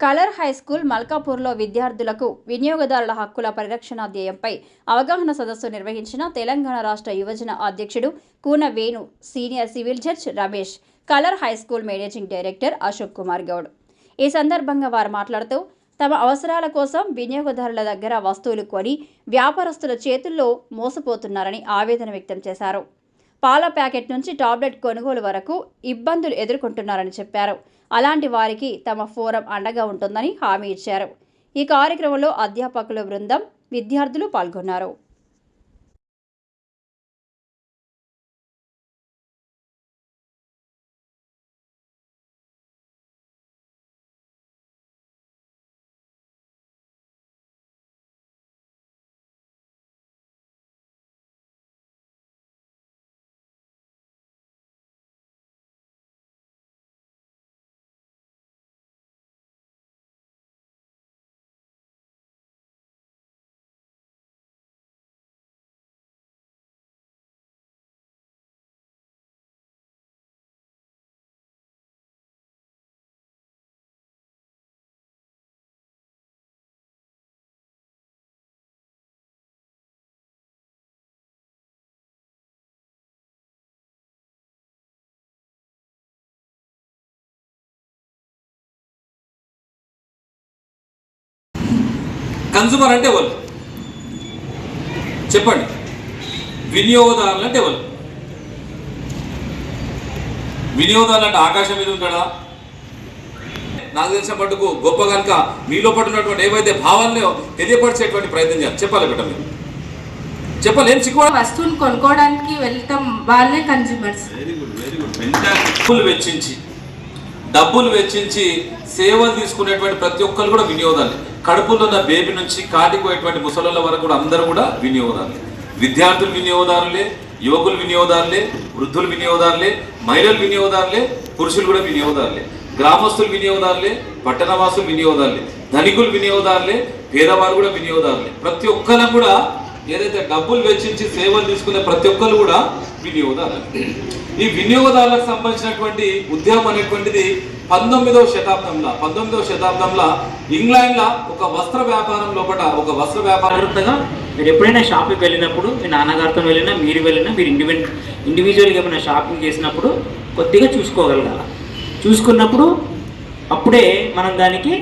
Colour high school మల్కాపూర్లో విద్యార్థులకు వినియోగదారుల హక్కుల పరిరక్షణ ధ్యేయంపై అవగాహన సదస్సు నిర్వహించిన తెలంగాణ రాష్ట్ర యువజన అధ్యక్షుడు Koona Venu senior civil judge Ramesh colour high school managing director Ashok Kumar Goud. ఈ సందర్భంగా వారు మాట్లాడుతూ తమ అవసరాల కోసం వినియోగదారుల దగ్గర వస్తువులు కొని వ్యాపారస్తుల చేతుల్లో మోసపోతున్నారని ఆవేదన వ్యక్తం చేశారు. పాల ప్యాకెట్ నుంచి టాబ్లెట్ కొనుగోలు వరకు ఇబ్బందులు ఎదుర్కొంటున్నారని చెప్పారు. అలాంటి వారికి తమ ఫోరం అండగా ఉంటుందని హామీ ఇచ్చారు. ఈ కార్యక్రమంలో అధ్యాపకుల బృందం విద్యార్థులు పాల్గొన్నారు. కన్సూమర్ అంటే ఎవరు? చెప్పండి. వినియోగదారులు అంటే ఎవరు? వినియోగదారులు అంటే ఆకాశం మీద ఉంటాడా? నాకు తెలిసిన మటుకు గొప్ప కనుక మీలో పట్టున్నటువంటి ఏవైతే భావాలను తెలియపరిచేటువంటి ప్రయత్నం చేయాలి. చెప్పాలి బిడ్డ మీరు. చెప్పాలి. ఏం చిక్కువ వస్తువులు కొనుక్కోవడానికి వెళ్తాం వాళ్ళే కన్జ్యూమర్స్ డబ్బులు వెచ్చించి డబ్బులు వెచ్చించి సేవలు తీసుకునేటువంటి ప్రతి ఒక్కరు కూడా వినియోగదారులు కడుపులో ఉన్న బేబీ నుంచి కాటికి పోయేటువంటి ముసలోళ్ళ వరకు కూడా అందరూ కూడా వినియోగదారులు విద్యార్థులు వినియోగదారులే యువకులు వినియోగదారులే వృద్ధులు వినియోగదారులే మహిళలు వినియోగదారులే పురుషులు కూడా వినియోగదారులే గ్రామస్తులు వినియోగదారులే పట్టణవాసులు వినియోగదారులే ధనికులు వినియోగదారులే పేదవారు కూడా వినియోగదారులే. ప్రతి ఒక్కరు కూడా ఏదైతే డబ్బులు వెచ్చించి సేవలు తీసుకునే ప్రతి ఒక్కరు కూడా వినియోగదారులు. ఈ వినియోగదారులకు సంబంధించినటువంటి ఉద్యమం అనేటువంటిది పంతొమ్మిదవ శతాబ్దంలో పంతొమ్మిదవ శతాబ్దంలో ఇంగ్లాండ్లో ఒక వస్త్ర వ్యాపారం లోపల ఒక వస్త్ర వ్యాపారం జాగ్రత్తగా మీరు ఎప్పుడైనా షాపింగ్కి వెళ్ళినప్పుడు మీ నాన్నగారితో వెళ్ళినా మీరు వెళ్ళినా మీరు ఇండివిజువల్ ఇండివిజువల్గా ఏమైనా షాపింగ్ చేసినప్పుడు కొద్దిగా చూసుకోగలగాల. చూసుకున్నప్పుడు అప్పుడే మనం దానికి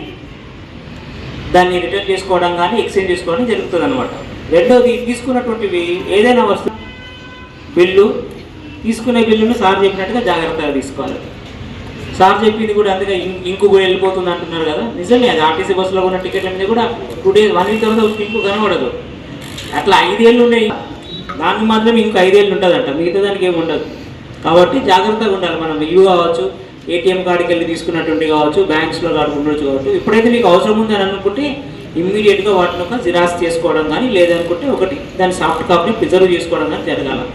దాన్ని రిటర్న్ చేసుకోవడం కానీ ఎక్స్చేంజ్ చేసుకోవడం జరుగుతుంది అనమాట రెండోది తీసుకున్నటువంటివి ఏదైనా వస్తువు బిల్లు తీసుకునే బిల్లును సార్ చెప్పినట్టుగా జాగ్రత్తగా తీసుకోవాలి. సార్ చెప్పింది కూడా అందుకే ఇంకు కూడా వెళ్ళిపోతుంది అంటున్నారు కదా. నిజమే అది ఆర్టీసీ బస్సులో ఉన్న టికెట్ల మీద కూడా టూ డేస్ వన్ వీక్ తర్వాత ఇంకు కనబడదు. అట్లా ఐదేళ్ళు ఉన్నాయి దానికి మాత్రం ఇంకో ఐదేళ్ళు ఉంటుందంట మిగతా దానికి ఏమి ఉండదు. కాబట్టి జాగ్రత్తగా ఉండాలి మనం. ఇల్లు కావచ్చు ఏటీఎం కార్డుకి వెళ్ళి తీసుకున్నటువంటి కావచ్చు బ్యాంక్స్లో కార్డు ఉండొచ్చు కావచ్చు ఎప్పుడైతే మీకు అవసరం ఉందని అనుకుంటే ఇమ్మీడియట్గా వాటిని ఒక జిరాక్స్ చేసుకోవడం కానీ లేదనుకుంటే ఒకటి దాని సాఫ్ట్ కాపీని ప్రిజర్వ్ చేసుకోవడం కానీ జరగాలి.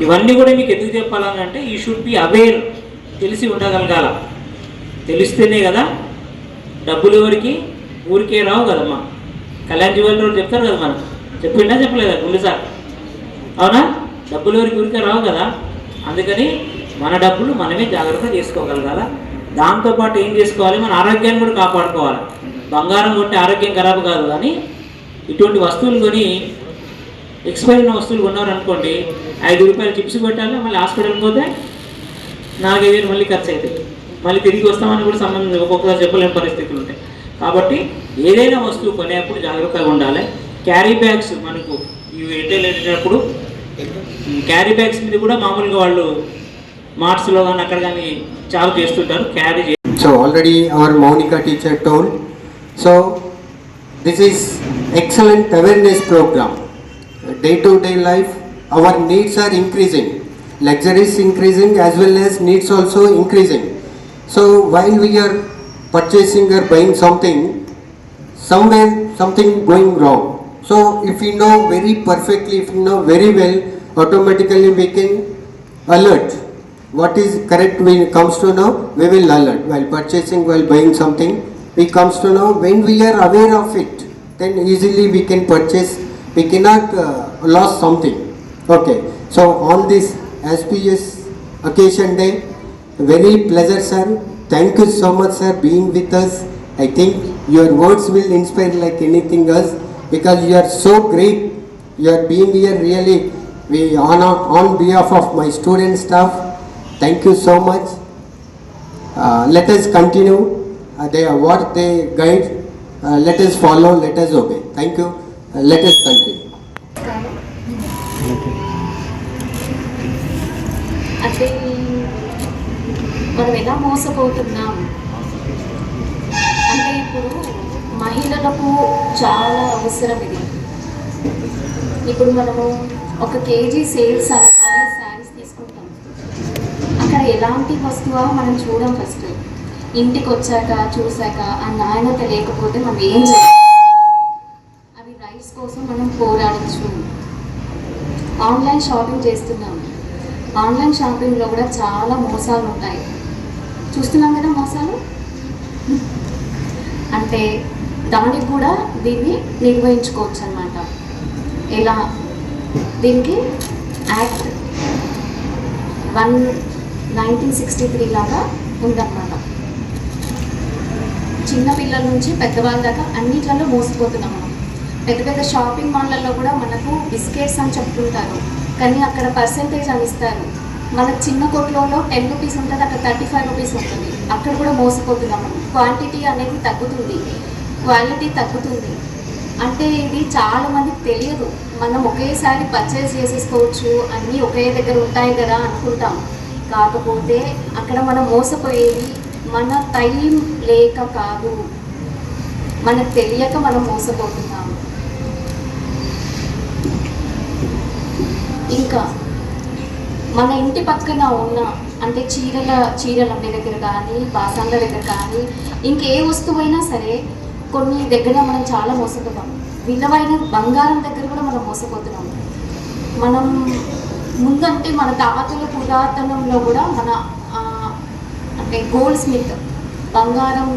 ఇవన్నీ కూడా మీకు ఎందుకు చెప్పాలని అంటే ఈ షుడ్ బి అవేర్ తెలిసి ఉండగలగాల. తెలిస్తేనే కదా డబ్బులు ఎవరికి? ఊరికే రావు కదమ్మా. కళ్యాణ్ జ్యువెలరీ రోడ్ చెప్తారు కదా మనం చెప్పిండా చెప్పలేదా గుండె అవునా? డబ్బులు ఎవరికి? ఊరికే రావు కదా. అందుకని మన డబ్బులు మనమే జాగ్రత్త చేసుకోగలగాల. దాంతోపాటు ఏం చేసుకోవాలి? మన ఆరోగ్యాన్ని కూడా కాపాడుకోవాలి. బంగారం కొట్టి ఆరోగ్యం ఖరాబ్ కాదు కానీ ఇటువంటి వస్తువులు కొని ఎక్స్పైర్ అయిన వస్తువులు కొన్నారనుకోండి ఐదు రూపాయలు చిప్స్ పెట్టాలి మళ్ళీ హాస్పిటల్కి పోతే నాలుగైదు వేలు మళ్ళీ ఖర్చు అవుతాయి మళ్ళీ తిరిగి వస్తామని కూడా సంబంధం ఒక్కొక్కసారి చెప్పలేని పరిస్థితులు ఉంటాయి. కాబట్టి ఏదైనా వస్తువు కొనేప్పుడు జాగ్రత్తగా ఉండాలి. క్యారీ బ్యాగ్స్ మనకు ఇవి రిటైల్ వెళ్ళేటప్పుడు క్యారీ బ్యాగ్స్ మీద కూడా మామూలుగా వాళ్ళు మార్ట్స్లో కానీ అక్కడ కానీ చార్జ్ చేస్తుంటారు carry so already our Mounika teacher told so this is excellent awareness programme. Day to day life, our needs are increasing. Luxury is increasing as well as needs also increasing. So while we are purchasing or buying something, somewhere something going wrong. So if we know very perfectly, if we know very well, automatically we can alert. What is correct when it comes to know, we will alert. While purchasing, while buying something, we comes to know when we are aware of it, then easily we can purchase. We cannot uh, lose something. Okay. So on this SPS occasion day, very pleasure, sir. Thank you so much, sir, being with us I think your words will inspire like anything else because you are so great. You are being here really. We on on behalf of my student staff, thank you so much. Uh, let us continue. Uh, they are what they guide. Uh, let us follow. Let us obey. Thank you. Latest అంటే మనం ఎలా మోసపోతున్నాం? అంటే ఇప్పుడు మహిళలకు చాలా అవసరం ఇది. ఇప్పుడు మనము ఒక కేజీ సేల్స్ అనగానే శారీస్ తీసుకుంటాం. అక్కడ ఎలాంటి వస్తువా మనం చూడం ఫస్ట్. ఇంటికి వచ్చాక చూసాక ఆ నాణ్యత లేకపోతే మనం ఏం చేయాలి అవి రైట్స్ కోసం మనం పోరాడచ్చు ఆన్లైన్ షాపింగ్ చేస్తున్నాం. ఆన్లైన్ షాపింగ్లో కూడా చాలా మోసాలు ఉంటాయి. చూస్తున్నాం కదా మోసాలు? అంటే దానికి కూడా దీన్ని నిర్వహించుకోవచ్చు అనమాట ఎలా? దీనికి act one nineteen sixty three లాగా ఉందన్నమాట. చిన్నపిల్లల నుంచి పెద్దవాళ్ళ దాకా అన్నిట్లలో మోసపోతున్నాం. పెద్ద పెద్ద షాపింగ్ మాల్లలో కూడా మనకు బిస్కెట్స్ అని చెప్తుంటారు. కానీ అక్కడ పర్సంటేజ్ అని ఇస్తారు. మన చిన్న కొట్లలో టెన్ రూపీస్ ఉంటుంది అక్కడ థర్టీ ఫైవ్ రూపీస్ ఉంటుంది. అక్కడ కూడా మోసపోతున్నాం క్వాంటిటీ అనేది తగ్గుతుంది. క్వాలిటీ తగ్గుతుంది. అంటే ఇది చాలా మందికి తెలియదు. మనం ఒకేసారి పర్చేస్ చేసేసుకోవచ్చు. అన్నీ ఒకే దగ్గర ఉంటాయి కదా అనుకుంటాం. కాకపోతే అక్కడ మనం మోసపోయేది మన టైం లేక కాదు. మనకు తెలియక మనం మోసపోతున్నాము ఇంకా మన ఇంటి పక్కన ఉన్న అంటే చీరల చీరల అమ్మే దగ్గర కానీ బాసాన్ల దగ్గర కానీ ఇంకే వస్తువైనా సరే కొన్ని దగ్గర మనం చాలా మోసపోతాం. విలువైన బంగారం దగ్గర కూడా మనం మోసపోతున్నాం. మనం ముందంటే మన తాతల పురాతనంలో కూడా మన అంటే గోల్డ్ స్మిత్ బంగారం